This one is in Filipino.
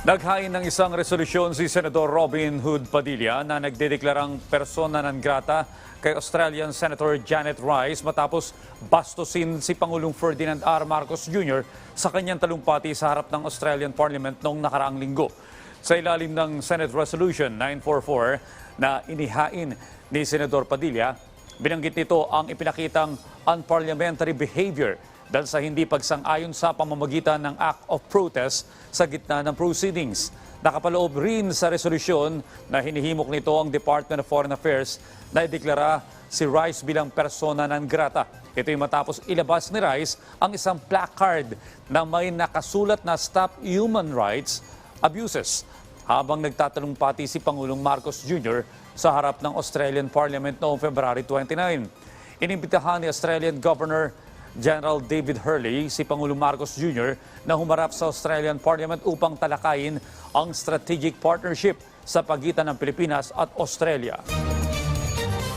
Naghain ng isang resolusyon si Senador Robin Hood Padilla na nagdedeklarang persona non grata kay Australian Senator Janet Rice matapos bastusin si Pangulong Ferdinand R. Marcos Jr. sa kanyang talumpati sa harap ng Australian Parliament noong nakaraang linggo. Sa ilalim ng Senate Resolution 944 na inihain ni Senador Padilla, binanggit nito ang ipinakitang unparliamentary behavior dahil sa hindi pagsang-ayon sa pamamagitan ng Act of Protest sa gitna ng proceedings. Nakapaloob rin sa resolusyon na hinihimok nito ang Department of Foreign Affairs na ideklara si Rice bilang persona non grata. Ito'y matapos ilabas ni Rice ang isang placard na may nakasulat na Stop Human Rights Abuses habang nagtatanong pati si Pangulong Marcos Jr. sa harap ng Australian Parliament noong February 29. Inimbitahan ni Australian Governor General David Hurley si Pangulong Marcos Jr. na humarap sa Australian Parliament upang talakayin ang strategic partnership sa pagitan ng Pilipinas at Australia.